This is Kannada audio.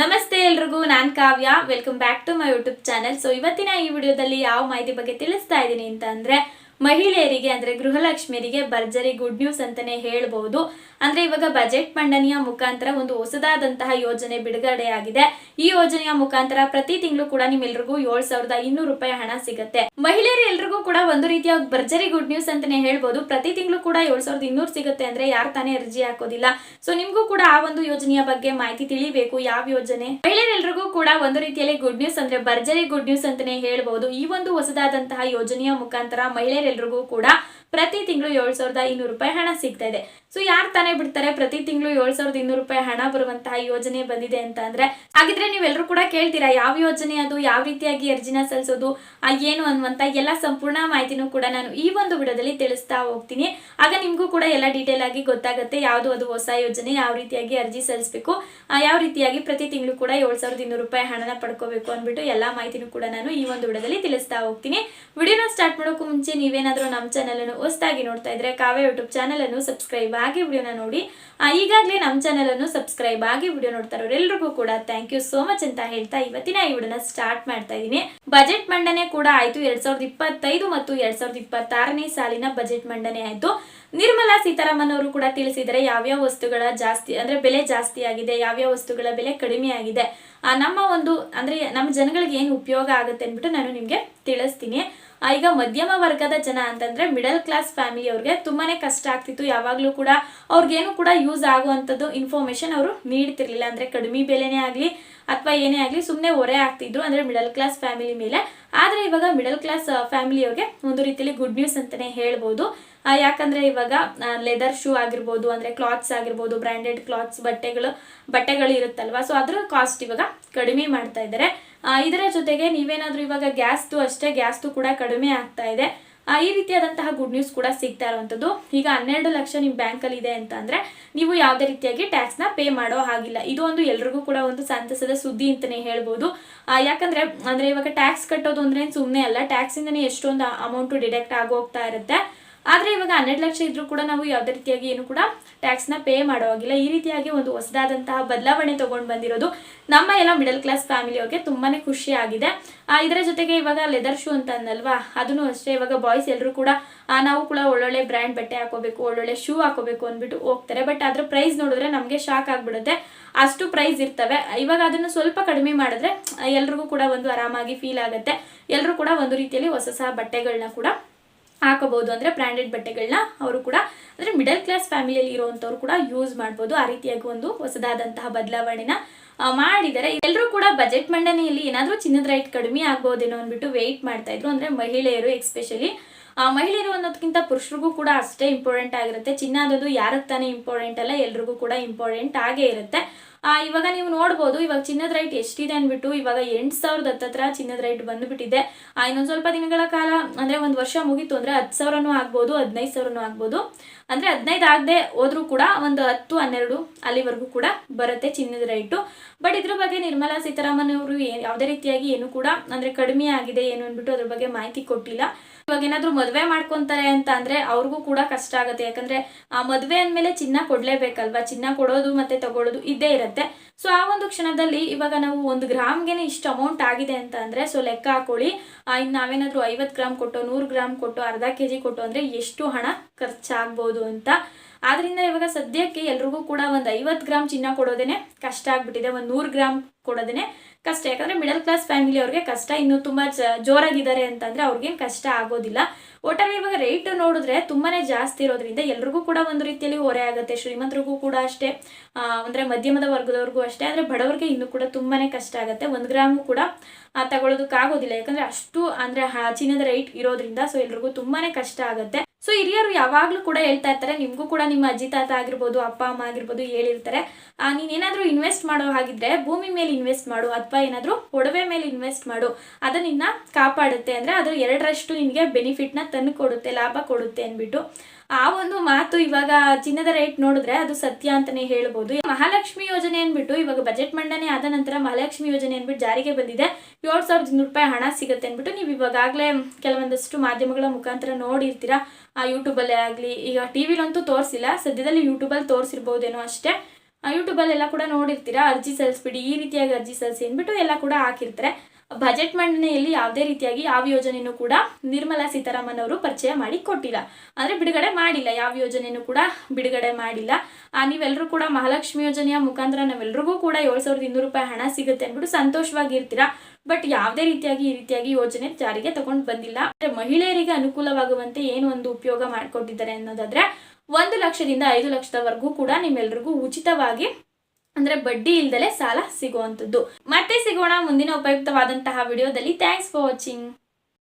ನಮಸ್ತೆ ಎಲ್ರಿಗೂ, ನಾನು Kavya. Welcome back to my YouTube channel so ಇವತ್ತಿನ ಈ ವಿಡಿಯೋದಲ್ಲಿ ಯಾವ ಮಾಹಿತಿ ಬಗ್ಗೆ ತಿಳಿಸ್ತಾ ಇದ್ದೀನಿ ಅಂತ ಅಂದ್ರೆ ಮಹಿಳೆಯರಿಗೆ ಅಂದ್ರೆ ಗೃಹಲಕ್ಷ್ಮಿಯರಿಗೆ ಭರ್ಜರಿ ಗುಡ್ ನ್ಯೂಸ್ ಅಂತಾನೆ ಹೇಳ್ಬಹುದು ಅಂದ್ರೆ ಇವಾಗ ಬಜೆಟ್ ಮಂಡನೆಯ ಮುಖಾಂತರ ಒಂದು ಹೊಸದಾದಂತಹ ಯೋಜನೆ ಬಿಡುಗಡೆಯಾಗಿದೆ. ಈ ಯೋಜನೆಯ ಮುಖಾಂತರ ಪ್ರತಿ ತಿಂಗಳು ಕೂಡ ನಿಮ್ಮೆಲ್ರಿಗೂ ಏಳ್ ಸಾವಿರದ ಇನ್ನೂರು ರೂಪಾಯಿ ಹಣ ಸಿಗುತ್ತೆ. ಮಹಿಳೆಯರು ಎಲ್ರಿಗೂ ಕೂಡ ಒಂದು ರೀತಿಯ ಭರ್ಜರಿ ಗುಡ್ ನ್ಯೂಸ್ ಅಂತಾನೆ ಹೇಳ್ಬೋದು. ಪ್ರತಿ ತಿಂಗಳು ಕೂಡ ಏಳ್ ಸಾವಿರದ ಇನ್ನೂರು ಸಿಗುತ್ತೆ ಅಂದ್ರೆ ಯಾರು ತಾನೇ ಅರ್ಜಿ ಹಾಕೋದಿಲ್ಲ. ಸೊ ನಿಮ್ಗೂ ಕೂಡ ಆ ಒಂದು ಯೋಜನೆಯ ಬಗ್ಗೆ ಮಾಹಿತಿ ತಿಳಿಬೇಕು. ಯಾವ ಯೋಜನೆ? ಮಹಿಳೆಯರೆಲ್ರಿಗೂ ಕೂಡ ಒಂದು ರೀತಿಯಲ್ಲಿ ಗುಡ್ ನ್ಯೂಸ್ ಅಂದ್ರೆ ಭರ್ಜರಿ ಗುಡ್ ನ್ಯೂಸ್ ಅಂತಾನೆ ಹೇಳ್ಬಹುದು ಈ ಒಂದು ಹೊಸದಾದಂತಹ ಯೋಜನೆಯ ಮುಖಾಂತರ ಮಹಿಳೆಯರೆಲ್ರಿಗೂ ಕೂಡ ಪ್ರತಿ ತಿಂಗಳು ಏಳ್ ಸಾವಿರದ ಇನ್ನೂರು ರೂಪಾಯಿ ಹಣ ಸಿಗ್ತಾ ಇದೆ. ಸೊ ಯಾರು ತಾನೇ ಬಿಡ್ತಾರೆ? ಪ್ರತಿ ತಿಂಗಳು ಏಳ್ ಸಾವಿರದ ಇನ್ನೂರು ರೂಪಾಯಿ ಹಣ ಬರುವಂತಹ ಯೋಜನೆ ಬಂದಿದೆ ಅಂತ ಅಂದ್ರೆ, ಹಾಗಿದ್ರೆ ನೀವೆಲ್ಲರೂ ಕೂಡ ಕೇಳ್ತೀರಾ, ಯಾವ ಯೋಜನೆ ಅದು, ಯಾವ ರೀತಿಯಾಗಿ ಅರ್ಜಿನ ಸಲ್ಲಿಸೋದು ಏನು ಅನ್ನುವಂತ ಎಲ್ಲ ಸಂಪೂರ್ಣ ಮಾಹಿತಿನೂ ಕೂಡ ನಾನು ಈ ಒಂದು ವಿಡಿಯೋದಲ್ಲಿ ತಿಳಿಸ್ತಾ ಹೋಗ್ತೀನಿ. ಆಗ ನಿಮಗೂ ಕೂಡ ಎಲ್ಲ ಡೀಟೇಲ್ ಆಗಿ ಗೊತ್ತಾಗುತ್ತೆ, ಯಾವುದು ಅದು ಹೊಸ ಯೋಜನೆ, ಯಾವ ರೀತಿಯಾಗಿ ಅರ್ಜಿ ಸಲ್ಲಿಸಬೇಕು ಯಾವ ರೀತಿಯಾಗಿ ಪ್ರತಿ ತಿಂಗಳು ಕೂಡ ಏಳ್ ಸಾವಿರದ ಇನ್ನೂರು ರೂಪಾಯಿ ಹಣನ ಪಡ್ಕೋಬೇಕು ಅಂದ್ಬಿಟ್ಟು ಎಲ್ಲ ಮಾಹಿತಿನೂ ಕೂಡ ನಾನು ಈ ಒಂದು ವಿಡಿಯೋದಲ್ಲಿ ತಿಳಿಸ್ತಾ ಹೋಗ್ತೀನಿ. ವಿಡಿಯೋನ ಸ್ಟಾರ್ಟ್ ಮಾಡೋಕ್ಕೂ ಮುಂಚೆ ನೀವೇನಾದ್ರೂ ನಮ್ಮ ಚಾನೆಲ್ ಅನ್ನು ಹೊಸದಾಗಿ ನೋಡ್ತಾ ಇದ್ರೆ, ಕಾವ್ಯ ಯೂಟ್ಯೂಬ್ ಚಾನೆಲ್ ಅನ್ನು ಸಬ್ಸ್ಕ್ರೈಬ್ ಆಗಿ ವಿಡಿಯೋನ ನೋಡಿ. ಈಗಾಗಲೇ ನಮ್ಮ ಚಾನೆಲ್ ಅನ್ನು ಸಬ್ಸ್ಕ್ರೈಬ್ ಆಗಿ ವಿಡಿಯೋ ನೋಡ್ತಾ ಇರೋರೆಲ್ರಿಗೂ ಕೂಡ ಥ್ಯಾಂಕ್ ಯು ಸೋ ಮಚ್ ಅಂತ ಹೇಳ್ತಾ ಇವತ್ತಿನ ಈ ವಿಡಿಯೋನ ಸ್ಟಾರ್ಟ್ ಮಾಡ್ತಾ ಇದ್ದೀನಿ. ಬಜೆಟ್ ಮಂಡನೆ ಕೂಡ ಆಯ್ತು. ಎರಡ್ ಮತ್ತು ಎರಡ್ ಸಾವಿರದ ಇಪ್ಪತ್ತಾರನೇ ಸಾಲಿನ ಬಜೆಟ್ ಮಂಡನೆ ಆಯ್ತು. ನಿರ್ಮಲಾ ಸೀತಾರಾಮನ್ ಅವರು ಕೂಡ ತಿಳಿಸಿದರೆ ಯಾವ್ಯಾವ ವಸ್ತುಗಳ ಜಾಸ್ತಿ, ಅಂದ್ರೆ ಬೆಲೆ ಜಾಸ್ತಿ ಆಗಿದೆ ಯಾವ್ಯಾವ ವಸ್ತುಗಳ ಬೆಲೆ ಕಡಿಮೆ ಆಗಿದೆ ನಮ್ಮ ಒಂದು, ಅಂದ್ರೆ ನಮ್ಮ ಜನಗಳಿಗೆ ಏನು ಉಪಯೋಗ ಆಗುತ್ತೆ ಅಂದ್ಬಿಟ್ಟು ನಾನು ನಿಮಗೆ ತಿಳಿಸ್ತೀನಿ. ಈಗ ಮಧ್ಯಮ ವರ್ಗದ ಜನ ಅಂತಂದ್ರೆ ಮಿಡಲ್ ಕ್ಲಾಸ್ ಫ್ಯಾಮಿಲಿ ಅವ್ರಿಗೆ ತುಂಬಾನೇ ಕಷ್ಟ ಆಗ್ತಿತ್ತು. ಯಾವಾಗಲೂ ಕೂಡ ಅವ್ರಿಗೇನು ಕೂಡ ಯೂಸ್ ಆಗುವಂಥದ್ದು ಇನ್ಫಾರ್ಮೇಷನ್ ಅವರು ನೀಡ್ತಿರ್ಲಿಲ್ಲ. ಅಂದ್ರೆ ಕಡಿಮೆ ಬೆಲೆನೇ ಆಗಲಿ ಅಥವಾ ಏನೇ ಆಗಲಿ ಸುಮ್ಮನೆ ಹೊರೆ ಆಗ್ತಿದ್ರು ಅಂದ್ರೆ ಮಿಡಲ್ ಕ್ಲಾಸ್ ಫ್ಯಾಮಿಲಿ ಮೇಲೆ. ಆದ್ರೆ ಇವಾಗ ಮಿಡಲ್ ಕ್ಲಾಸ್ ಫ್ಯಾಮಿಲಿಯವ್ರಿಗೆ ಒಂದು ರೀತಿಯಲ್ಲಿ ಗುಡ್ ನ್ಯೂಸ್ ಅಂತಾನೆ ಹೇಳ್ಬೋದು. ಯಾಕಂದರೆ ಇವಾಗ ಲೆದರ್ ಶೂ ಆಗಿರ್ಬೋದು, ಅಂದ್ರೆ ಕ್ಲಾತ್ಸ್ ಆಗಿರ್ಬೋದು ಬ್ರ್ಯಾಂಡೆಡ್ ಕ್ಲಾತ್ಸ್ ಬಟ್ಟೆಗಳು ಬಟ್ಟೆಗಳು ಇರುತ್ತಲ್ವಾ? ಸೊ ಅದರ ಕಾಸ್ಟ್ ಇವಾಗ ಕಡಿಮೆ ಮಾಡ್ತಾ ಇದ್ದಾರೆ. ಇದರ ಜೊತೆಗೆ ನೀವೇನಾದರೂ ಇವಾಗ ಗ್ಯಾಸ್ದು ಅಷ್ಟೇ ಗ್ಯಾಸ್ದು ಕೂಡ ಕಡಿಮೆ ಆಗ್ತಾ ಇದೆ. ಈ ರೀತಿಯಾದಂತಹ ಗುಡ್ ನ್ಯೂಸ್ ಕೂಡ ಸಿಗ್ತಾ ಇರುವಂಥದ್ದು. ಈಗ ಹನ್ನೆರಡು ಲಕ್ಷ ನಿಮ್ಮ ಬ್ಯಾಂಕಲ್ಲಿ ಇದೆ ಅಂತ ಅಂದ್ರೆ ನೀವು ಯಾವುದೇ ರೀತಿಯಾಗಿ ಟ್ಯಾಕ್ಸ್ನ ಪೇ ಮಾಡೋ ಹಾಗಿಲ್ಲ. ಇದು ಒಂದು ಎಲ್ರಿಗೂ ಕೂಡ ಒಂದು ಸಂತಸದ ಸುದ್ದಿ ಅಂತಲೇ ಹೇಳ್ಬೋದು. ಯಾಕಂದರೆ, ಅಂದ್ರೆ ಇವಾಗ ಟ್ಯಾಕ್ಸ್ ಕಟ್ಟೋದು ಅಂದ್ರೆ ಸುಮ್ಮನೆ ಅಲ್ಲ. ಟ್ಯಾಕ್ಸ್ ಇಂದನೇ ಎಷ್ಟೊಂದು ಅಮೌಂಟ್ ಡಿಡಕ್ಟ್ ಆಗೋಗ್ತಾ ಇರುತ್ತೆ. ಆದ್ರೆ ಇವಾಗ ಹನ್ನೆರಡು ಲಕ್ಷ ಇದ್ರೂ ಕೂಡ ನಾವು ಯಾವುದೇ ರೀತಿಯಾಗಿ ಏನು ಕೂಡ ಟ್ಯಾಕ್ಸ್ನ ಪೇ ಮಾಡೋ ಹಾಗಿಲ್ಲ. ಈ ರೀತಿಯಾಗಿ ಒಂದು ಹೊಸದಾದಂತಹ ಬದಲಾವಣೆ ತಗೊಂಡು ಬಂದಿರೋದು ನಮ್ಮ ಎಲ್ಲ ಮಿಡಲ್ ಕ್ಲಾಸ್ ಫ್ಯಾಮಿಲಿಯವ್ರಿಗೆ ತುಂಬಾನೇ ಖುಷಿ ಆಗಿದೆ. ಇದರ ಜೊತೆಗೆ ಇವಾಗ ಲೆದರ್ ಶೂ ಅಂತ ಅಂದಲ್ವಾ ಅದನ್ನು ಅಷ್ಟೇ. ಇವಾಗ ಬಾಯ್ಸ್ ಎಲ್ಲರೂ ಕೂಡ ನಾವು ಕೂಡ ಒಳ್ಳೊಳ್ಳೆ ಬ್ರ್ಯಾಂಡ್ ಬಟ್ಟೆ ಹಾಕೋಬೇಕು, ಒಳ್ಳೊಳ್ಳೆ ಶೂ ಹಾಕೋಬೇಕು ಅಂದ್ಬಿಟ್ಟು ಹೋಗ್ತಾರೆ. ಬಟ್ ಅದ್ರ ಪ್ರೈಸ್ ನೋಡಿದ್ರೆ ನಮಗೆ ಶಾಕ್ ಆಗಿಬಿಡುತ್ತೆ. ಅಷ್ಟು ಪ್ರೈಸ್ ಇರ್ತವೆ. ಇವಾಗ ಅದನ್ನು ಸ್ವಲ್ಪ ಕಡಿಮೆ ಮಾಡಿದ್ರೆ, ಎಲ್ರಿಗೂ ಕೂಡ ಒಂದು ಆರಾಮಾಗಿ ಫೀಲ್ ಆಗುತ್ತೆ. ಎಲ್ಲರೂ ಕೂಡ ಒಂದು ರೀತಿಯಲ್ಲಿ ಹೊಸ ಹೊಸ ಬಟ್ಟೆಗಳನ್ನ ಕೂಡ ಹಾಕೋಬಹುದು ಅಂದ್ರೆ ಬ್ರ್ಯಾಂಡೆಡ್ ಬಟ್ಟೆಗಳನ್ನ ಅವರು ಕೂಡ, ಅಂದ್ರೆ ಮಿಡಲ್ ಕ್ಲಾಸ್ ಫ್ಯಾಮಿಲಿಯಲ್ಲಿ ಇರುವಂತವ್ರು ಕೂಡ ಯೂಸ್ ಮಾಡ್ಬೋದು. ಆ ರೀತಿಯಾಗಿ ಒಂದು ಹೊಸದಾದಂತಹ ಬದಲಾವಣೆನ ಮಾಡಿದರೆ ಎಲ್ಲರೂ ಕೂಡ ಬಜೆಟ್ ಮಂಡನೆಯಲ್ಲಿ ಏನಾದರೂ ಚಿನ್ನದ ರೈಟ್ ಕಡಿಮೆ ಆಗ್ಬೋದೇನೋ ಅಂದ್ಬಿಟ್ಟು ವೆಯ್ಟ್ ಮಾಡ್ತಾ ಇದ್ರು. ಅಂದ್ರೆ ಮಹಿಳೆಯರು ಎಕ್ಸ್ಪೆಷಲಿ ಮಹಿಳೆಯರು ಅನ್ನೋದಕ್ಕಿಂತ ಪುರುಷರಿಗೂ ಕೂಡ ಅಷ್ಟೇ ಇಂಪಾರ್ಟೆಂಟ್ ಆಗಿರುತ್ತೆ. ಚಿನ್ನ ಅನ್ನೋದು ಯಾರಿಗೆ ತಾನೇ ಇಂಪಾರ್ಟೆಂಟ್ ಅಲ್ಲ ಎಲ್ರಿಗೂ ಕೂಡ ಇಂಪಾರ್ಟೆಂಟ್ ಆಗೇ ಇರುತ್ತೆ. ಆ, ಇವಾಗ ನೀವು ನೋಡ್ಬೋದು ಇವಾಗ ಚಿನ್ನದ ರೈಟ್ ಎಷ್ಟಿದೆ ಅಂದ್ಬಿಟ್ಟು ಇವಾಗ ಎಂಟು ಸಾವಿರದ ಹತ್ತತ್ರ ಚಿನ್ನದ ರೈಟ್ ಬಂದ್ಬಿಟ್ಟಿದೆ. ಆ, ಇನ್ನೊಂದ್ ಸ್ವಲ್ಪ ದಿನಗಳ ಕಾಲ ಅಂದ್ರೆ ಒಂದು ವರ್ಷ ಮುಗೀತು ಅಂದ್ರೆ ಹತ್ತು ಸಾವಿರನೂ ಆಗ್ಬೋದು ಹದಿನೈದು ಸಾವಿರನೂ ಆಗ್ಬೋದು. ಅಂದ್ರೆ ಹದಿನೈದು ಆಗದೆ ಹೋದರೂ ಕೂಡ ಒಂದು ಹತ್ತು ಹನ್ನೆರಡು ಅಲ್ಲಿವರೆಗೂ ಕೂಡ ಬರುತ್ತೆ ಚಿನ್ನದ ರೈಟು ಬಟ್ ಇದ್ರ ಬಗ್ಗೆ ನಿರ್ಮಲಾ ಸೀತಾರಾಮನ್ ಅವರು ಯಾವುದೇ ರೀತಿಯಾಗಿ ಏನು ಕೂಡ ಅಂದ್ರೆ ಕಡಿಮೆ ಆಗಿದೆ ಏನು ಅಂದ್ಬಿಟ್ಟು ಅದ್ರ ಬಗ್ಗೆ ಮಾಹಿತಿ ಕೊಟ್ಟಿಲ್ಲ. ಇವಾಗ ಏನಾದ್ರು ಮದುವೆ ಮಾಡ್ಕೊಂತಾರೆ ಅಂತ ಅಂದ್ರೆ ಅವ್ರಿಗೂ ಕೂಡ ಕಷ್ಟ ಆಗುತ್ತೆ. ಯಾಕಂದ್ರೆ ಆ ಮದುವೆ ಅಂದ್ಮೇಲೆ ಚಿನ್ನ ಕೊಡ್ಲೇಬೇಕಲ್ವಾ? ಚಿನ್ನ ಕೊಡೋದು ಮತ್ತೆ ತಗೊಳ್ಳೋದು ಇದ್ದೇ ಇರುತ್ತೆ. ಸೊ ಆ ಒಂದು ಕ್ಷಣದಲ್ಲಿ ಇವಾಗ ನಾವು ಒಂದು ಗ್ರಾಮ್ಗೆನೆ ಇಷ್ಟು ಅಮೌಂಟ್ ಆಗಿದೆ ಅಂತ ಅಂದ್ರೆ ಸೊ ಲೆಕ್ಕ ಹಾಕೊಳ್ಳಿ. ಇನ್ ನಾವೇನಾದ್ರೂ ಐವತ್ತು ಗ್ರಾಮ್ ಕೊಟ್ಟು, ನೂರು ಗ್ರಾಮ್ ಕೊಟ್ಟು, ಅರ್ಧ ಕೆ ಜಿ ಕೊಟ್ಟು ಅಂದ್ರೆ ಎಷ್ಟು ಹಣ ಖರ್ಚಾಗ್ಬೋದು ಅಂತ. ಆದ್ರಿಂದ ಇವಾಗ ಸದ್ಯಕ್ಕೆ ಎಲ್ರಿಗೂ ಕೂಡ ಒಂದು ಐವತ್ತು ಗ್ರಾಮ್ ಚಿನ್ನ ಕೊಡೋದೇನೆ ಕಷ್ಟ ಆಗ್ಬಿಟ್ಟಿದೆ. ಒಂದು ನೂರು ಗ್ರಾಮ್ ಕೊಡೋದೇನೆ ಕಷ್ಟ. ಯಾಕಂದ್ರೆ ಮಿಡಲ್ ಕ್ಲಾಸ್ ಫ್ಯಾಮಿಲಿ ಅವ್ರಿಗೆ ಕಷ್ಟ. ಇನ್ನು ತುಂಬಾ ಜೋರಾಗಿದ್ದಾರೆ ಅಂತಂದ್ರೆ ಅವ್ರಿಗೇನು ಕಷ್ಟ ಆಗೋದಿಲ್ಲ. ಒಟ್ಟಾರೆ ಇವಾಗ ರೇಟ್ ನೋಡಿದ್ರೆ ತುಂಬಾನೇ ಜಾಸ್ತಿ ಇರೋದ್ರಿಂದ ಎಲ್ರಿಗೂ ಕೂಡ ಒಂದು ರೀತಿಯಲ್ಲಿ ಹೊರೆ ಆಗುತ್ತೆ. ಶ್ರೀಮಂತರಿಗೂ ಕೂಡ ಅಷ್ಟೇ. ಅಂದರೆ ಮಧ್ಯಮದ ವರ್ಗದವ್ರಿಗೂ ಅಷ್ಟೇ. ಆದರೆ ಬಡವರಿಗೆ ಇನ್ನೂ ಕೂಡ ತುಂಬಾನೇ ಕಷ್ಟ ಆಗುತ್ತೆ. ಒಂದು ಗ್ರಾಮ್ ಕೂಡ ತಗೊಳ್ಳೋದಕ್ಕಾಗೋದಿಲ್ಲ ಯಾಕಂದ್ರೆ ಅಷ್ಟು, ಅಂದ್ರೆ ಚಿನ್ನದ ರೈಟ್ ಇರೋದ್ರಿಂದ ಸೊ ಎಲ್ರಿಗೂ ತುಂಬಾನೇ ಕಷ್ಟ ಆಗುತ್ತೆ. ಸೊ ಹಿರಿಯರು ಯಾವಾಗ್ಲೂ ಕೂಡ ಹೇಳ್ತಾ ಇರ್ತಾರೆ, ನಿಮ್ಗೂ ಕೂಡ ನಿಮ್ಮ ಅಜ್ಜಿ, ತಾತ ಆಗಿರ್ಬೋದು, ಅಪ್ಪ, ಅಮ್ಮ ಆಗಿರ್ಬೋದು ಹೇಳಿರ್ತಾರೆ. ನೀನೇನಾದರೂ ಇನ್ವೆಸ್ಟ್ ಮಾಡೋ ಹಾಗಿದ್ರೆ ಭೂಮಿ ಮೇಲೆ ಇನ್ವೆಸ್ಟ್ ಮಾಡು, ಅಥವಾ ಏನಾದರೂ ಒಡವೆ ಮೇಲೆ ಇನ್ವೆಸ್ಟ್ ಮಾಡು. ಅದು ನಿನ್ನ ಕಾಪಾಡುತ್ತೆ. ಅಂದ್ರೆ ಅದು ಎರಡರಷ್ಟು ನಿನಗೆ ಬೆನಿಫಿಟ್ನ ತಂದು ಕೊಡುತ್ತೆ, ಲಾಭ ಕೊಡುತ್ತೆ ಅಂದ್ಬಿಟ್ಟು. ಆ ಒಂದು ಮಾತು ಇವಾಗ ಚಿನ್ನದ ರೇಟ್ ನೋಡಿದ್ರೆ ಅದು ಸತ್ಯ ಅಂತಾನೆ ಹೇಳ್ಬೋದು. ಮಹಾಲಕ್ಷ್ಮಿ ಯೋಜನೆ ಅಂದ್ಬಿಟ್ಟು ಇವಾಗ ಬಜೆಟ್ ಮಂಡನೆ ಆದ ನಂತರ ಮಹಾಲಕ್ಷ್ಮಿ ಯೋಜನೆ ಅಂದ್ಬಿಟ್ಟು ಜಾರಿಗೆ ಬಂದಿದೆ. ಏಳು ಸಾವಿರದ ಇನ್ನೂರು ರೂಪಾಯಿ ಹಣ ಸಿಗುತ್ತೆ ಅಂದ್ಬಿಟ್ಟು ನೀವು ಇವಾಗಲೇ ಕೆಲವೊಂದಷ್ಟು ಮಾಧ್ಯಮಗಳ ಮುಖಾಂತರ ನೋಡಿರ್ತೀರಾ. ಆ ಯೂಟ್ಯೂಬಲ್ಲೇ ಆಗಲಿ, ಈಗ ಟಿ ವಿಲಂತೂ ತೋರಿಸಿಲ್ಲ, ಸದ್ಯದಲ್ಲಿ ಯೂಟ್ಯೂಬಲ್ಲಿ ತೋರಿಸಿರ್ಬೋದೇನೋ ಅಷ್ಟೇ. ಯೂಟ್ಯೂಬಲ್ಲೆಲ್ಲ ಕೂಡ ನೋಡಿರ್ತೀರಾ, ಅರ್ಜಿ ಸಲ್ಲಿಸ್ಬಿಡಿ, ಈ ರೀತಿಯಾಗಿ ಅರ್ಜಿ ಸಲ್ಲಿಸಿ ಅಂದ್ಬಿಟ್ಟು ಎಲ್ಲ ಕೂಡ ಹಾಕಿರ್ತಾರೆ. ಬಜೆಟ್ ಮಂಡನೆಯಲ್ಲಿ ಯಾವುದೇ ರೀತಿಯಾಗಿ ಯಾವ ಯೋಜನೆಯೂ ಕೂಡ ನಿರ್ಮಲಾ ಸೀತಾರಾಮನ್ ಅವರು ಪರಿಚಯ ಮಾಡಿ ಕೊಟ್ಟಿಲ್ಲ. ಅಂದರೆ ಬಿಡುಗಡೆ ಮಾಡಿಲ್ಲ. ಯಾವ ಯೋಜನೆಯನ್ನು ಕೂಡ ಬಿಡುಗಡೆ ಮಾಡಿಲ್ಲ. ನೀವೆಲ್ಲರೂ ಕೂಡ ಮಹಾಲಕ್ಷ್ಮಿ ಯೋಜನೆಯ ಮುಖಾಂತರ ನಾವೆಲ್ಲರಿಗೂ ಕೂಡ ಏಳು ಸಾವಿರದ ಇನ್ನೂರು ರೂಪಾಯಿ ಹಣ ಸಿಗುತ್ತೆ ಅಂದ್ಬಿಟ್ಟು ಸಂತೋಷವಾಗಿರ್ತೀರಾ? ಬಟ್ ಯಾವುದೇ ರೀತಿಯಾಗಿ ಈ ರೀತಿಯಾಗಿ ಯೋಜನೆ ಜಾರಿಗೆ ತಗೊಂಡು ಬಂದಿಲ್ಲ. ಅಂದ್ರೆ ಮಹಿಳೆಯರಿಗೆ ಅನುಕೂಲವಾಗುವಂತೆ ಏನು ಒಂದು ಉಪಯೋಗ ಮಾಡಿಕೊಟ್ಟಿದ್ದಾರೆ ಅನ್ನೋದಾದ್ರೆ, ಒಂದು ಲಕ್ಷದಿಂದ ಐದು ಲಕ್ಷದವರೆಗೂ ಕೂಡ ನಿಮ್ಮೆಲ್ರಿಗೂ ಉಚಿತವಾಗಿ ಅಂದ್ರೆ ಬಡ್ಡಿ ಇಲ್ದಲೆ ಸಾಲ ಸಿಗುವಂಥದ್ದು. ಮತ್ತೆ ಸಿಗೋಣ ಮುಂದಿನ ಉಪಯುಕ್ತವಾದಂತಹ ವಿಡಿಯೋದಲ್ಲಿ ಥ್ಯಾಂಕ್ಸ್ ಫಾರ್ ವಾಚಿಂಗ್